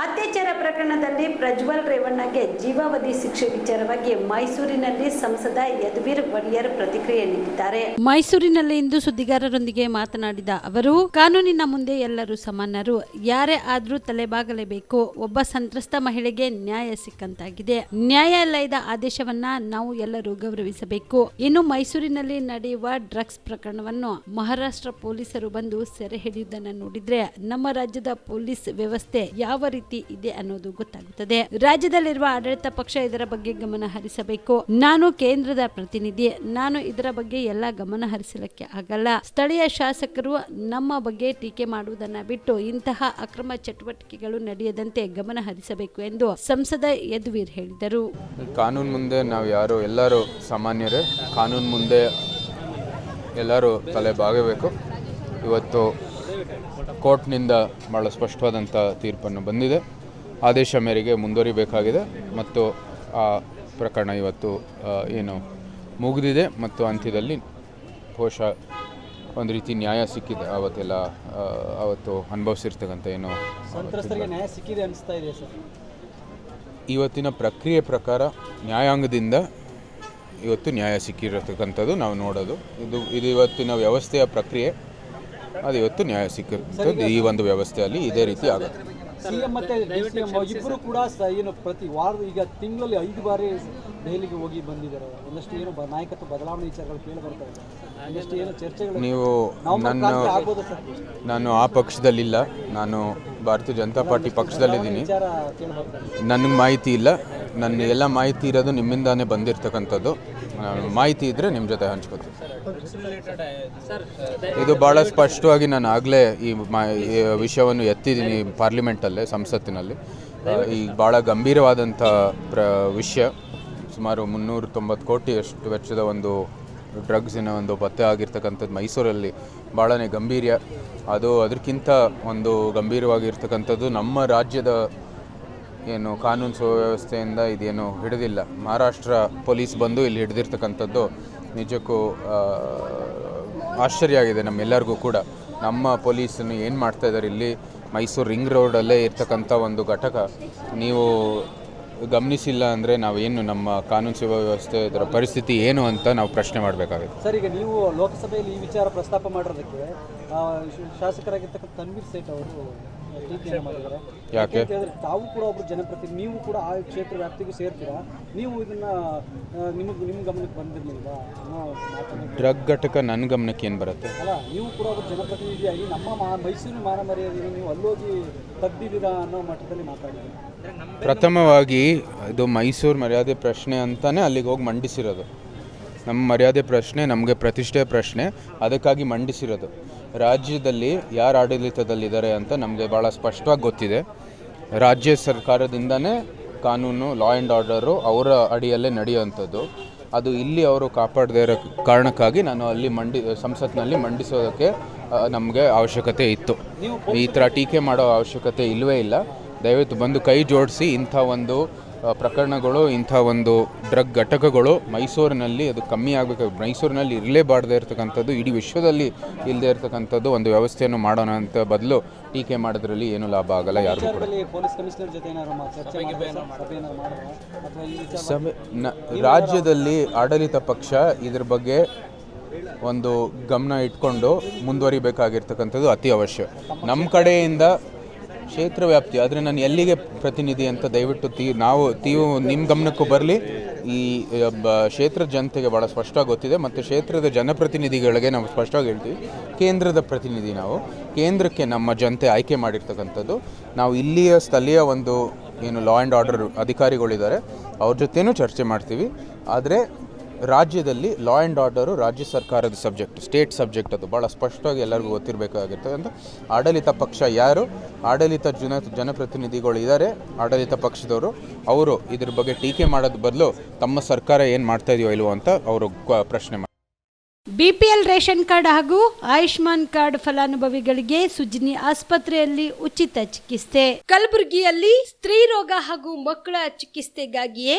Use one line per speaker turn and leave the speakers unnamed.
ಅತ್ಯಾಚಾರ ಪ್ರಕರಣದಲ್ಲಿ ಪ್ರಜ್ವಲ್ ರೇವಣ್ಣಗೆ ಜೀವಾವಧಿ ಶಿಕ್ಷೆ ವಿಚಾರವಾಗಿ ಮೈಸೂರಿನಲ್ಲಿ ಸಂಸದ ಯದುವೀರ್ ಒಡೆಯರ್ ಪ್ರತಿಕ್ರಿಯೆ ನೀಡಿದ್ದಾರೆ. ಮೈಸೂರಿನಲ್ಲಿ ಇಂದು ಸುದ್ದಿಗಾರರೊಂದಿಗೆ ಮಾತನಾಡಿದ ಅವರು, ಕಾನೂನಿನ ಮುಂದೆ ಎಲ್ಲರೂ ಸಮಾನರು, ಯಾರೇ ಆದ್ರೂ ತಲೆಬಾಗಲೇಬೇಕು. ಒಬ್ಬ ಸಂತ್ರಸ್ತ ಮಹಿಳೆಗೆ ನ್ಯಾಯ ಸಿಕ್ಕಂತಾಗಿದೆ. ನ್ಯಾಯಾಲಯದ ಆದೇಶವನ್ನ ನಾವು ಎಲ್ಲರೂ ಗೌರವಿಸಬೇಕು. ಇನ್ನು ಮೈಸೂರಿನಲ್ಲಿ ನಡೆಯುವ ಡ್ರಗ್ಸ್ ಪ್ರಕರಣವನ್ನು ಮಹಾರಾಷ್ಟ್ರ ಪೊಲೀಸರು ಬಂದು ಸೆರೆ ಹಿಡಿಯುವುದನ್ನು ನೋಡಿದ್ರೆ ನಮ್ಮ ರಾಜ್ಯದ ಪೊಲೀಸ್ ವ್ಯವಸ್ಥೆ ಯಾವ ರೀತಿ ಇದೆ ಅನ್ನೋದು ಗೊತ್ತಾಗುತ್ತದೆ. ರಾಜ್ಯದಲ್ಲಿರುವ ಆಡಳಿತ ಪಕ್ಷ ಇದರ ಬಗ್ಗೆ ಗಮನ ಹರಿಸಬೇಕು. ನಾನು ಕೇಂದ್ರದ ಪ್ರತಿನಿಧಿ. ನಾನು ಇದರ ಬಗ್ಗೆ ಎಲ್ಲ ಗಮನ ಹರಿಸಲಿಕ್ಕೆ ಆಗಲ್ಲ. ಸ್ಥಳೀಯ ಶಾಸಕರು ನಮ್ಮ ಬಗ್ಗೆ ಟೀಕೆ ಮಾಡುವುದನ್ನ ಬಿಟ್ಟು ಇಂತಹ ಅಕ್ರಮ ಚಟುವಟಿಕೆಗಳು ನಡೆಯದಂತೆ ಗಮನ ಹರಿಸಬೇಕು ಎಂದು ಸಂಸದ ಯದುವೀರ್ ಹೇಳಿದರು.
ಕಾನೂನು ಮುಂದೆ ನಾವು ಯಾರು ಎಲ್ಲರೂ ಸಾಮಾನ್ಯರೇ. ಕಾನೂನು ಮುಂದೆ ಎಲ್ಲರೂ ತಲೆ ಬಾಗಬೇಕು. ಇವತ್ತು ಕೋರ್ಟ್ನಿಂದ ಭಾಳ ಸ್ಪಷ್ಟವಾದಂಥ ತೀರ್ಪನ್ನು ಬಂದಿದೆ. ಆದೇಶ ಮೇರೆಗೆ ಮುಂದುವರಿಬೇಕಾಗಿದೆ ಮತ್ತು ಆ ಪ್ರಕರಣ ಇವತ್ತು ಏನು ಮುಗಿದಿದೆ ಮತ್ತು ಅಂತ್ಯದಲ್ಲಿ ಬಹುಶಃ ಒಂದು ರೀತಿ ನ್ಯಾಯ ಸಿಕ್ಕಿದೆ. ಆವತ್ತೆಲ್ಲ ಅವತ್ತು ಆವತ್ತು ಅನುಭವಿಸಿರ್ತಕ್ಕಂಥ ಏನು
ಸಂತ್ರಸ್ತರಿಗೆ ನ್ಯಾಯ ಸಿಕ್ಕಿದೆ ಅನಿಸ್ತಾ ಇದೆ ಸರ್.
ಇವತ್ತಿನ ಪ್ರಕ್ರಿಯೆ ಪ್ರಕಾರ ನ್ಯಾಯಾಂಗದಿಂದ ಇವತ್ತು ನ್ಯಾಯ ಸಿಕ್ಕಿರತಕ್ಕಂಥದ್ದು ನಾವು ನೋಡೋದು. ಇದು ಇದು ಇವತ್ತಿನ ವ್ಯವಸ್ಥೆಯ ಪ್ರಕ್ರಿಯೆ. ಅದು ಇವತ್ತು ನ್ಯಾಯ ಸಿಕ್ಕಿರುತ್ತೆ ಈ ಒಂದು ವ್ಯವಸ್ಥೆಯಲ್ಲಿ ಇದೇ ರೀತಿ ಆಗುತ್ತೆ
ಸಿಎಂ ಮತ್ತೆ ಡಿಸಿಎಂ ಇಬ್ಬರು ಕೂಡ ಸ- ಏನು ಪ್ರತಿ ವಾರ ಈಗ ತಿಂಗಳಲ್ಲಿ ಐದು ಬಾರಿ ದೆಹಲಿಗೆ ಹೋಗಿ ಬಂದಿದ್ದಾರೆ. ಒಂದಷ್ಟು ಏನು ಬ- ನಾಯಕತ್ವ ಬದಲಾವಣೆ ವಿಚಾರಗಳು ಕೇಳಿ ಬರ್ತಾ ಇದೆ. ಒಂದಷ್ಟು ಏನು ಚರ್ಚೆಗಳು
ನೀವು ನನ್ನ
ಕ್ರಾಂತಿ ಆಗ್ಬೋದಾ ಸರ್?
ನಾನು ಆ ಪಕ್ಷದಲ್ಲಿಲ್ಲ. ನಾನು ಭಾರತೀಯ ಜನತಾ ಪಾರ್ಟಿ ಪಕ್ಷದಲ್ಲಿದ್ದೀನಿ.
ವಿಚಾರ ಕೇಳಿ ಬರ್ತಾ ಇದೆ
ನನಗೆ ಮಾಹಿತಿ ಇಲ್ಲ. ನನ್ನ ಎಲ್ಲ ಮಾಹಿತಿ ಇರೋದು ನಿಮ್ಮಿಂದಾನೇ ಬಂದಿರತಕ್ಕಂಥದ್ದು. ಮಾಹಿತಿ ಇದ್ದರೆ ನಿಮ್ಮ ಜೊತೆ ಹಂಚ್ಕೋತೀವಿ ಇದು ಭಾಳ ಸ್ಪಷ್ಟವಾಗಿ ನಾನು ಆಗಲೇ ಈ ಮಾ ಈ ವಿಷಯವನ್ನು ಎತ್ತಿದ್ದೀನಿ ಪಾರ್ಲಿಮೆಂಟಲ್ಲೇ ಸಂಸತ್ತಿನಲ್ಲಿ. ಈ ಭಾಳ ಗಂಭೀರವಾದಂಥ ಪ್ರ ವಿಷಯ. ಸುಮಾರು ಮುನ್ನೂರ ತೊಂಬತ್ತು ಕೋಟಿಯಷ್ಟು ವೆಚ್ಚದ ಒಂದು ಡ್ರಗ್ಸಿನ ಒಂದು ಪತ್ತೆ ಆಗಿರ್ತಕ್ಕಂಥದ್ದು ಮೈಸೂರಲ್ಲಿ ಭಾಳನೇ ಗಂಭೀರ ಅದು ಅದಕ್ಕಿಂತ ಒಂದು ಗಂಭೀರವಾಗಿರ್ತಕ್ಕಂಥದ್ದು ನಮ್ಮ ರಾಜ್ಯದ ಏನು ಕಾನೂನು ಸುವ್ಯವಸ್ಥೆಯಿಂದ ಇದೇನು ಹಿಡಿದಿಲ್ಲ. ಮಹಾರಾಷ್ಟ್ರ ಪೊಲೀಸ್ ಬಂದು ಇಲ್ಲಿ ಹಿಡಿದಿರ್ತಕ್ಕಂಥದ್ದು ನಿಜಕ್ಕೂ ಆಶ್ಚರ್ಯ ಆಗಿದೆ ನಮ್ಮೆಲ್ಲರಿಗೂ ಕೂಡ. ನಮ್ಮ ಪೊಲೀಸನ್ನು ಏನು ಮಾಡ್ತಾ ಇದ್ದಾರೆ ಇಲ್ಲಿ? ಮೈಸೂರು ರಿಂಗ್ ರೋಡಲ್ಲೇ ಇರ್ತಕ್ಕಂಥ ಒಂದು ಘಟಕ. ನೀವು ಗಮನಿಸಿಲ್ಲ ಅಂದರೆ ನಾವೇನು ನಮ್ಮ ಕಾನೂನು ಸುವ್ಯವಸ್ಥೆ ಇದರ ಪರಿಸ್ಥಿತಿ ಏನು ಅಂತ ನಾವು ಪ್ರಶ್ನೆ ಮಾಡಬೇಕಾಗುತ್ತೆ.
ಸರ್, ಈಗ ನೀವು ಲೋಕಸಭೆಯಲ್ಲಿ ಈ ವಿಚಾರ ಪ್ರಸ್ತಾಪ ಶ- ಶಾಸಕರಾಗಿರ್ತಕ್ಕಂಥ ತನ್ವೀರ್ ಸೇಠ್ ಅವರು ಟೀಕೆಯನ್ನು ಮಾಡಿದ್ದಾರೆ
ಯಾಕೆ?
ಹೇಳಿದ್ರೆ ತಾವು ಕೂಡ ಒಬ್ಬರು ಜನಪ್ರತಿನಿಧಿ ನೀವು ಕೂಡ ಆ ಕ್ಷೇತ್ರ ವ್ಯಾಪ್ತಿಗೂ ಸೇರ್ತೀರಾ? ನೀವು ಇದನ್ನ ನಿಮಗೆ ನಿಮ್ಮ ಗಮನಕ್ಕೆ ಬಂದಿರಲಿಲ್ವಾ? ಅನ್ನೋ ಮಾತನ್ನು
ಡ್ರಗ್ ಘಟಕ ನನ್ನ ಗಮನಕ್ಕೆ ಏನು ಬರುತ್ತೆ?
ಅಲ್ಲ ನೀವು ಕೂಡ ಒಬ್ಬರು ಜನಪ್ರತಿನಿಧಿಯಾಗಿ ನಮ್ಮ ಮಾ ಮೈಸೂರು ಮಾನ ಮರ್ಯಾದೆಯನ್ನು ನೀವು ಅಲ್ಲೋಗಿ ತಗ್ದಿದ್ದೀರಾ ಅನ್ನೋ ಮಟ್ಟದಲ್ಲಿ ಮಾತಾಡಿದ್ದೀರಿ.
ಪ್ರಥಮವಾಗಿ ಇದು ಮೈಸೂರು ಮರ್ಯಾದೆ ಪ್ರಶ್ನೆ ಅಂತಾನೆ ಅಲ್ಲಿಗೆ ಹೋಗಿ ಮಂಡಿಸಿರೋದು. ನಮ್ಮ ಮರ್ಯಾದೆ ಪ್ರಶ್ನೆ ನಮಗೆ ಪ್ರತಿಷ್ಠೆ ಪ್ರಶ್ನೆ ಅದಕ್ಕಾಗಿ ಮಂಡಿಸಿರೋದು. ರಾಜ್ಯದಲ್ಲಿ ಯಾರು ಆಡಳಿತದಲ್ಲಿದ್ದಾರೆ ಅಂತ ನಮಗೆ ಭಾಳ ಸ್ಪಷ್ಟವಾಗಿ ಗೊತ್ತಿದೆ. ರಾಜ್ಯ ಸರ್ಕಾರದಿಂದನೇ ಕಾನೂನು ಲಾ ಆ್ಯಂಡ್ ಆರ್ಡರು ಅವರ ಅಡಿಯಲ್ಲೇ ನಡೆಯುವಂಥದ್ದು. ಅದು ಇಲ್ಲಿ ಅವರು ಕಾಪಾಡದೇ ಇರೋ ಕಾರಣಕ್ಕಾಗಿ ನಾನು ಅಲ್ಲಿ ಮಂಡಿ, ಸಂಸತ್ನಲ್ಲಿ ಮಂಡಿಸೋದಕ್ಕೆ ನಮಗೆ ಅವಶ್ಯಕತೆ ಇತ್ತು. ಈ ಥರ ಟೀಕೆ ಮಾಡೋ ಅವಶ್ಯಕತೆ ಇಲ್ಲವೇ ಇಲ್ಲ. ದಯವಿಟ್ಟು ಬಂದು ಕೈ ಜೋಡಿಸಿ ಇಂಥ ಒಂದು ಪ್ರಕರಣಗಳು ಇಂಥ ಒಂದು ಡ್ರಗ್ ಘಟಕಗಳು ಮೈಸೂರಿನಲ್ಲಿ ಅದು ಕಮ್ಮಿ ಆಗಬೇಕು. ಮೈಸೂರಿನಲ್ಲಿ ಇರಲೇಬಾರ್ದೇ ಇರತಕ್ಕಂಥದ್ದು ಇಡೀ ವಿಶ್ವದಲ್ಲಿ ಇಲ್ಲದೇ ಇರತಕ್ಕಂಥದ್ದು ಒಂದು ವ್ಯವಸ್ಥೆಯನ್ನು ಮಾಡೋಣ ಅಂತ ಬದಲು ಟೀಕೆ ಮಾಡೋದ್ರಲ್ಲಿ ಏನು ಲಾಭ ಆಗಲ್ಲ ಯಾರಿಗೂ ಕೂಡ.
ವಿಚಾರದಲ್ಲಿ ಪೊಲೀಸ್ ಕಮಿಷನರ್ ಜೊತೆ ಏನಾದ್ರು ಮಾ- ಚರ್ಚೆ ಮಾಡಿದ್ರಾ ಸಭೆ
ರಾಜ್ಯದಲ್ಲಿ ಆಡಳಿತ ಪಕ್ಷ ಇದ್ರ ಬಗ್ಗೆ ಒಂದು ಗಮನ ಇಟ್ಕೊಂಡು ಮುಂದುವರಿಬೇಕಾಗಿರ್ತಕ್ಕಂಥದ್ದು ಅತಿ ಅವಶ್ಯ ನಮ್ಮ ಕಡೆಯಿಂದ ಕ್ಷೇತ್ರ ವ್ಯಾಪ್ತಿ, ಆದರೆ ನಾನು ಎಲ್ಲಿಗೆ ಪ್ರತಿನಿಧಿ ಅಂತ ದಯವಿಟ್ಟು ತೀ, ನಾವು ತೀವು ನಿಮ್ಮ ಗಮನಕ್ಕೂ ಬರಲಿ. ಈ ಬ ಕ್ಷೇತ್ರದ ಜನತೆಗೆ ಭಾಳ ಸ್ಪಷ್ಟವಾಗಿ ಗೊತ್ತಿದೆ. ಮತ್ತು ಕ್ಷೇತ್ರದ ಜನಪ್ರತಿನಿಧಿಗಳಿಗೆ ನಾವು ಸ್ಪಷ್ಟವಾಗಿ ಹೇಳ್ತೀವಿ. ಕೇಂದ್ರದ ಪ್ರತಿನಿಧಿ ನಾವು. ಕೇಂದ್ರಕ್ಕೆ ನಮ್ಮ ಜನತೆ ಆಯ್ಕೆ ಮಾಡಿರ್ತಕ್ಕಂಥದ್ದು. ನಾವು ಇಲ್ಲಿಯ ಸ್ಥಳೀಯ ಒಂದು ಏನು ಲಾ ಆ್ಯಂಡ್ ಆರ್ಡರ್ ಅಧಿಕಾರಿಗಳಿದ್ದಾರೆ. ಅವ್ರ ಜೊತೆನೂ ಚರ್ಚೆ ಮಾಡ್ತೀವಿ. ಆದರೆ ರಾಜ್ಯದಲ್ಲಿ ಲಾ ಆ್ಯಂಡ್ ಆರ್ಡರು ರಾಜ್ಯ ಸರ್ಕಾರದ ಸಬ್ಜೆಕ್ಟ್ ಸ್ಟೇಟ್ ಸಬ್ಜೆಕ್ಟ್ ಅದು ಭಾಳ ಸ್ಪಷ್ಟವಾಗಿ ಎಲ್ಲರಿಗೂ ಗೊತ್ತಿರಬೇಕಾಗುತ್ತೆ ಅಂತ. ಆಡಳಿತ ಪಕ್ಷ ಯಾರು? ಆಡಳಿತ ಜನ, ಜನಪ್ರತಿನಿಧಿಗಳು ಇದ್ದಾರೆ ಆಡಳಿತ ಪಕ್ಷದವರು, ಅವರು ಇದ್ರ ಬಗ್ಗೆ ಟೀಕೆ ಮಾಡೋದು ಬದಲು ತಮ್ಮ ಸರ್ಕಾರ ಏನು ಮಾಡ್ತಾ ಇದೆಯೋ ಇಲ್ವೋ ಅಂತ ಅವರು ಪ್ರಶ್ನೆ
ಬಿಪಿಎಲ್ ರೇಷನ್ ಕಾರ್ಡ್ ಹಾಗೂ ಆಯುಷ್ಮಾನ್ ಕಾರ್ಡ್ ಫಲಾನುಭವಿಗಳಿಗೆ ಸುಜಿನಿ ಆಸ್ಪತ್ರೆಯಲ್ಲಿ ಉಚಿತ ಚಿಕಿತ್ಸೆ. ಕಲಬುರಗಿಯಲ್ಲಿ ಸ್ತ್ರೀ ರೋಗ ಹಾಗೂ ಮಕ್ಕಳ ಚಿಕಿತ್ಸೆಗಾಗಿಯೇ